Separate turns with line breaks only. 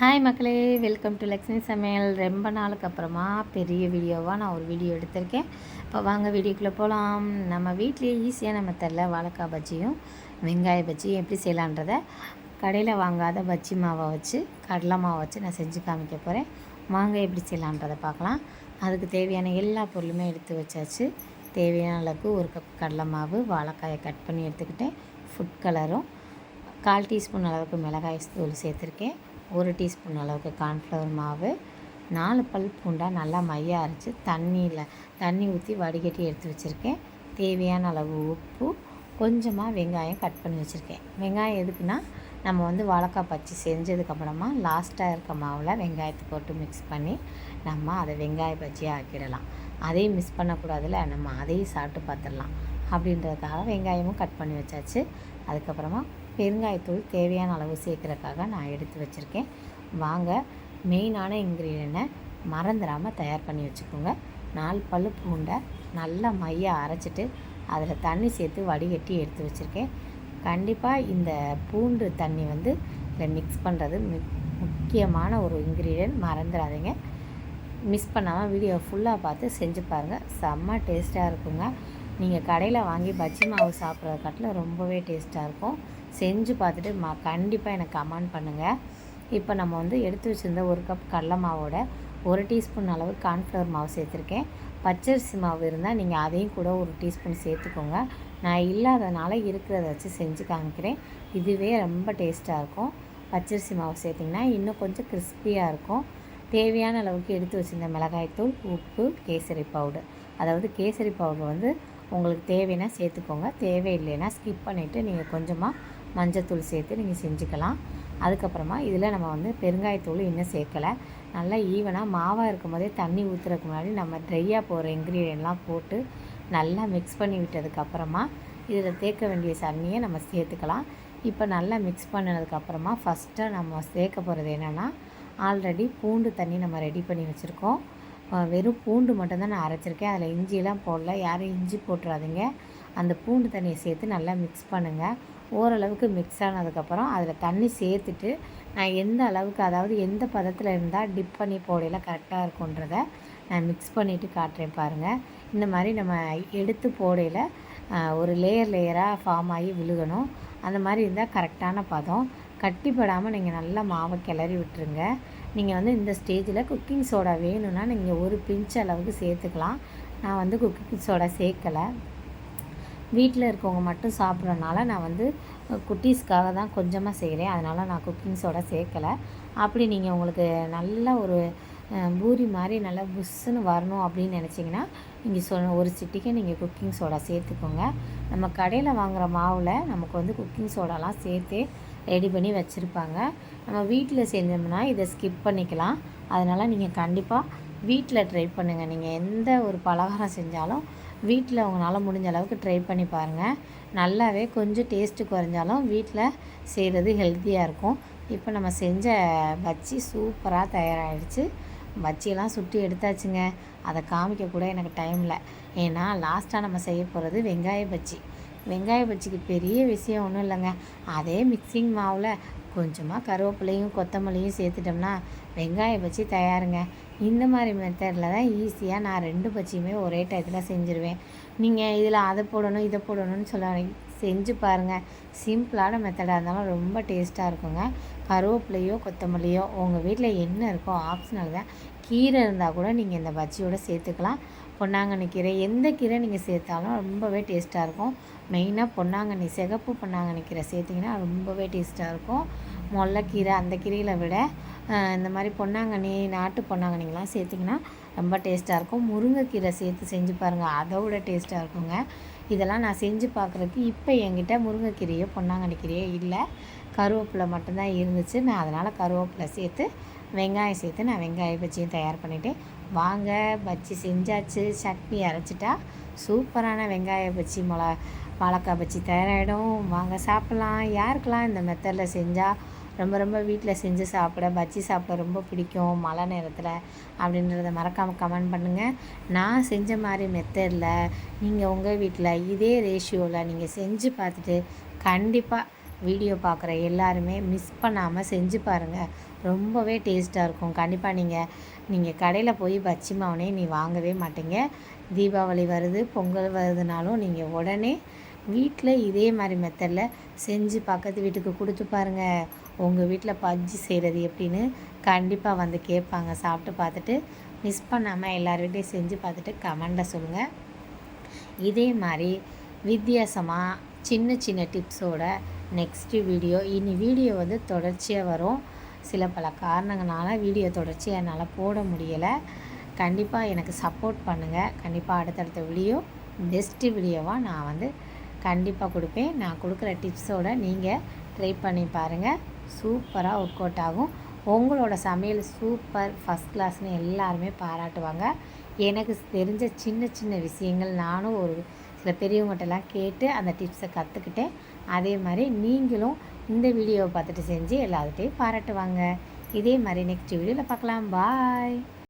Hi மக்களே welcome to Lakshmi சமையல் ரொம்ப நாளுக்கு அப்புறமா பெரிய வீடியோவாக நான் ஒரு வீடியோ எடுத்திருக்கேன். இப்போ வாங்க வீடியோக்குள்ளே போகலாம் நம்ம வீட்லேயே நம்ம தெரில வாழைக்காய் பஜ்ஜியும் வெங்காய பஜ்ஜியும் எப்படி செய்யலான்றத கடையில் வாங்காத பஜ்ஜி மாவை வச்சு கடலை மாவை வச்சு நான் செஞ்சு காமிக்க போகிறேன் வாங்க எப்படி செய்யலான்றதை பார்க்கலாம். அதுக்கு தேவையான எல்லா பொருளுமே எடுத்து வச்சாச்சு. தேவையான அளவுக்கு ஒரு கப் கடலை மாவு வாழைக்காயை கட் பண்ணி எடுத்துக்கிட்டேன். ஃபுட் கலரும் கால் டீஸ்பூன் அளவுக்கு மிளகாய் தூள் சேர்த்துருக்கேன். ஒரு டீஸ்பூன் அளவுக்கு கார்ன்ஃப்ளவர் மாவு நாலு பல் பூண்டாக நல்லா மைய அரைச்சி தண்ணியில் தண்ணி ஊற்றி வடிகட்டி எடுத்து வச்சுருக்கேன். தேவையான அளவு உப்பு கொஞ்சமாக வெங்காயம் கட் பண்ணி வச்சுருக்கேன். வெங்காயம் எதுக்குன்னா நம்ம வந்து வாழைக்காய் பச்சி செஞ்சதுக்கப்புறமா லாஸ்ட்டாக இருக்க மாவில் வெங்காயத்தை போட்டு மிக்ஸ் பண்ணி நம்ம அதை வெங்காய பஜ்ஜியாக ஆக்கிடலாம். அதையும் மிஸ் பண்ணக்கூடாதுல நம்ம அதையும் சாப்பிட்டு பார்த்துடலாம். அப்படின்றதுக்காக வெங்காயமும் கட் பண்ணி வச்சாச்சு. அதுக்கப்புறமா பெருங்காயத்தூள் தேவையான அளவு சேர்க்குறதுக்காக நான் எடுத்து வச்சுருக்கேன். வாங்க மெயினான இன்க்ரீடியண்ட்டை மறந்துடாமல் தயார் பண்ணி வச்சுக்கோங்க. நாலு பழு பூண்டை நல்லா மையை அரைச்சிட்டு அதில் தண்ணி சேர்த்து வடிகட்டி எடுத்து வச்சுருக்கேன். கண்டிப்பாக இந்த பூண்டு தண்ணி வந்து இதில் மிக்ஸ் பண்ணுறது முக்கியமான ஒரு இன்க்ரீடியன்ட் மறந்துடாதீங்க மிஸ் பண்ணாமல் வீடியோ ஃபுல்லாக பார்த்து செஞ்சு பாருங்கள் செம்ம டேஸ்ட்டாக இருக்குங்க. நீங்கள் கடையில் வாங்கி பஜ்ஜி மாவு சாப்பிட்றது காட்டில் ரொம்பவே டேஸ்ட்டாக இருக்கும். செஞ்சு பார்த்துட்டு மா கண்டிப்பாக எனக்கு கமெண்ட் பண்ணுங்கள் இப்போ நம்ம வந்து எடுத்து வச்சுருந்த ஒரு கப் கடல மாவோட ஒரு டீஸ்பூன் அளவு கார்ன்ஃப்ளவர் மாவு சேர்த்துருக்கேன். பச்சரிசி மாவு இருந்தால் நீங்கள் அதையும் கூட ஒரு டீஸ்பூன் சேர்த்துக்கோங்க. நான் இல்லாதனால இருக்கிறத வச்சு செஞ்சு காமிக்கிறேன். இதுவே ரொம்ப டேஸ்ட்டாக இருக்கும். பச்சரிசி மாவு சேர்த்திங்கன்னா இன்னும் கொஞ்சம் கிறிஸ்பியாக இருக்கும். தேவையான அளவுக்கு எடுத்து வச்சுருந்த மிளகாய்த்தூள் உப்பு கேசரி பவுடர் அதாவது கேசரி பவுடர் வந்து உங்களுக்கு தேவைன்னா சேர்த்துக்கோங்க. தேவையில்லைன்னா ஸ்கிப் பண்ணிவிட்டு நீங்கள் கொஞ்சமாக மஞ்சத்தூள் சேர்த்து நீங்கள் செஞ்சுக்கலாம். அதுக்கப்புறமா இதில் நம்ம வந்து பெருங்காயத்தூள் இன்னும் சேர்க்கலை. நல்லா ஈவனாக மாவாக இருக்கும் போதே தண்ணி ஊற்றுறதுக்கு முன்னாடி நம்ம ட்ரையாக போகிற இன்க்ரீடியன்ட்லாம் போட்டு நல்லா மிக்ஸ் பண்ணி விட்டதுக்கப்புறமா இதில் தேக்க வேண்டிய தண்ணியை நம்ம சேர்த்துக்கலாம். இப்போ நல்லா மிக்ஸ் பண்ணினதுக்கப்புறமா ஃபஸ்ட்டாக நம்ம சேர்க்க போகிறது என்னென்னா ஆல்ரெடி பூண்டு தண்ணி நம்ம ரெடி பண்ணி வச்சுருக்கோம். வெறும் பூண்டு மட்டும்தான் நான் அரைச்சிருக்கேன். அதில் இஞ்சிலாம் போடல. யாரும் இஞ்சி போட்டுறாதீங்க. அந்த பூண்டு தண்ணியை சேர்த்து நல்லா மிக்ஸ் பண்ணுங்கள் ஓரளவுக்கு மிக்ஸ் ஆனதுக்கப்புறம் அதில் தண்ணி சேர்த்துட்டு நான் எந்த அளவுக்கு அதாவது எந்த பதத்தில் இருந்தால் டிப் பண்ணி போடையில் கரெக்டாக இருக்குன்றத நான் மிக்ஸ் பண்ணிவிட்டு காட்டுறேன் பாருங்கள் இந்த மாதிரி நம்ம எடுத்து போடையில் ஒரு லேயர் லேயராக ஃபார்ம் ஆகி விழுகணும். அந்த மாதிரி இருந்தால் கரெக்டான பதம். கட்டிப்படாமல் நீங்கள் நல்லா மாவை கிளறி விட்டுருங்க. நீங்கள் வந்து இந்த ஸ்டேஜில் குக்கிங் சோடா வேணும்னா நீங்கள் ஒரு பிஞ்ச் அளவுக்கு சேர்த்துக்கலாம். நான் வந்து குக்கிங் சோடா சேர்க்கலை. வீட்டில் இருக்கவங்க மட்டும் சாப்பிட்றனால நான் வந்து குட்டீஸ்க்காக தான் கொஞ்சமாக செய்கிறேன் அதனால் நான் குக்கிங்ஸோட சேர்க்கலை. அப்படி நீங்கள் உங்களுக்கு நல்ல ஒரு பூரி மாதிரி நல்லா புஷ்ஷுன்னு வரணும் அப்படின்னு நினச்சிங்கன்னா நீங்கள் சொன்ன ஒரு சிட்டிக்கு நீங்கள் குக்கிங் சோடா சேர்த்துக்கோங்க. நம்ம கடையில் வாங்குகிற மாவில் நமக்கு வந்து குக்கிங் சோடாலாம் சேர்த்து ரெடி பண்ணி வச்சுருப்பாங்க. நம்ம வீட்டில் செஞ்சோம்னா இதை ஸ்கிப் பண்ணிக்கலாம். அதனால் நீங்கள் கண்டிப்பாக வீட்டில் ட்ரை பண்ணுங்கள் நீங்கள் எந்த ஒரு பலகாரம் செஞ்சாலும் வீட்டில் உங்களால் முடிஞ்ச அளவுக்கு ட்ரை பண்ணி பாருங்கள் நல்லாவே கொஞ்சம் டேஸ்ட்டு குறைஞ்சாலும் வீட்டில் செய்கிறது ஹெல்த்தியாக இருக்கும். இப்போ நம்ம செஞ்ச பஜ்ஜி சூப்பராக தயாராகிடுச்சு பஜ்ஜியெல்லாம் சுட்டி எடுத்தாச்சுங்க. அதை காமிக்க கூட எனக்கு டைம் இல்லை. ஏன்னா லாஸ்ட்டாக நம்ம செய்ய போகிறது வெங்காய பஜ்ஜி. வெங்காய பஜ்ஜிக்கு பெரிய விஷயம் ஒன்றும் இல்லைங்க. அதே மிக்சிங் மாவில் கொஞ்சமாக கருவேப்பிலையும் கொத்தமல்லியும் சேர்த்துட்டோம்னா வெங்காய பஜ்ஜி தயாருங்க. இந்த மாதிரி மெத்தடில் தான் ஈஸியாக நான் ரெண்டு பஜ்ஜியுமே ஒரே டயத்தில் செஞ்சுருவேன். நீங்கள் இதில் அதை போடணும் இதை போடணும்னு சொல்ல செஞ்சு பாருங்கள் சிம்பிளான மெத்தடாக இருந்தாலும் ரொம்ப டேஸ்ட்டாக இருக்குங்க. கருவேப்பிலையோ கொத்தமல்லியோ உங்கள் வீட்டில் என்ன இருக்கோ ஆப்ஷனல் தான். கீரை இருந்தால் கூட நீங்கள் இந்த பஜ்ஜியோடு சேர்த்துக்கலாம். பொன்னாங்கண்ணி கீரை எந்த கீரை நீங்கள் சேர்த்தாலும் ரொம்பவே டேஸ்ட்டாக இருக்கும். மெயினாக பொன்னாங்கண்ணி சிகப்பு பொன்னாங்கண்ணி கீரை சேர்த்திங்கன்னா ரொம்பவே டேஸ்ட்டாக இருக்கும். முல்லைக்கீரை அந்த கீரையில் விட இந்த மாதிரி பொன்னாங்கண்ணி நாட்டு பொன்னாங்கண்ணிங்கெலாம் சேர்த்திங்கன்னா ரொம்ப டேஸ்ட்டாக இருக்கும். முருங்கைக்கீரை சேர்த்து செஞ்சு பாருங்கள் அதை விட டேஸ்ட்டாக இருக்குங்க. இதெல்லாம் நான் செஞ்சு பார்க்குறதுக்கு இப்போ என்கிட்ட முருங்கைக்கீரையோ பொன்னாங்கண்ணி கீரையோ இல்லை. கருவேப்பிலை மட்டும்தான் இருந்துச்சு. நான் அதனால் கருவேப்பிலை சேர்த்து வெங்காயம் சேர்த்து நான் வெங்காய பஜ்ஜியும் தயார் பண்ணிவிட்டேன் வாங்க பஜ்ஜி செஞ்சாச்சு. சட்னி அரைச்சிட்டா சூப்பரான வெங்காய பஜ்ஜி மிளகா வாழைக்காய் பஜ்ஜி தயாராகிடும் வாங்க சாப்பிட்லாம். யாருக்கெல்லாம் இந்த மெத்தடில் செஞ்சால் ரொம்ப ரொம்ப வீட்டில் செஞ்சு சாப்பிட பஜ்ஜி சாப்பிட ரொம்ப பிடிக்கும் மழை நேரத்தில் அப்படின்றத மறக்காமல் கமெண்ட் பண்ணுங்கள் நான் செஞ்ச மாதிரி மெத்தடில் நீங்கள் உங்கள் வீட்டில் இதே ரேஷியோவில் நீங்கள் செஞ்சு பார்த்துட்டு கண்டிப்பாக வீடியோ பார்க்குற எல்லாருமே மிஸ் பண்ணாமல் செஞ்சு பாருங்கள் ரொம்பவே டேஸ்ட்டாக இருக்கும். கண்டிப்பாக நீங்கள் நீங்கள் கடையில் போய் பச்சி மாவுனே நீ வாங்கவே மாட்டீங்க. தீபாவளி வருது பொங்கல் வருதுனாலும் நீங்கள் உடனே வீட்டில் இதே மாதிரி மெத்தடில் செஞ்சு பக்கத்து வீட்டுக்கு கொடுத்து பாருங்கள் உங்கள் வீட்டில் பஜ்ஜி செய்கிறது எப்படின்னு கண்டிப்பாக வந்து கேட்பாங்க. சாப்பிட்டு பார்த்துட்டு மிஸ் பண்ணாமல் எல்லார் வீட்டையும் செஞ்சு பார்த்துட்டு கமெண்டை சொல்லுங்கள் இதே மாதிரி வித்தியாசமாக சின்ன சின்ன டிப்ஸோட நெக்ஸ்ட்டு வீடியோ இனி வீடியோ வந்து தொடர்ச்சியாக வரும். சில பல காரணங்களால் வீடியோ தொடர்ச்சி என்னால் போட முடியலை. கண்டிப்பாக எனக்கு சப்போர்ட் பண்ணுங்கள் கண்டிப்பாக அடுத்தடுத்த வீடியோ பெஸ்ட்டு வீடியோவாக நான் வந்து கண்டிப்பாக கொடுப்பேன். நான் கொடுக்குற டிப்ஸோட நீங்கள் ட்ரை பண்ணி பாருங்கள் சூப்பராக ஒர்க் அவுட் ஆகும். உங்களோட சமையல் சூப்பர் ஃபஸ்ட் கிளாஸ்னு எல்லாருமே பாராட்டுவாங்க. எனக்கு தெரிஞ்ச சின்ன சின்ன விஷயங்கள் நானும் ஒரு சில பெரியவங்ககிட்டலாம் கேட்டு அந்த டிப்ஸை கற்றுக்கிட்டேன் அதே மாதிரி நீங்களும் இந்த வீடியோவை பார்த்துட்டு செஞ்சு எல்லாத்துட்டையும் பாராட்டுவாங்க. இதே மாதிரி நெக்ஸ்ட் வீடியோவில் பார்க்கலாம். பாய்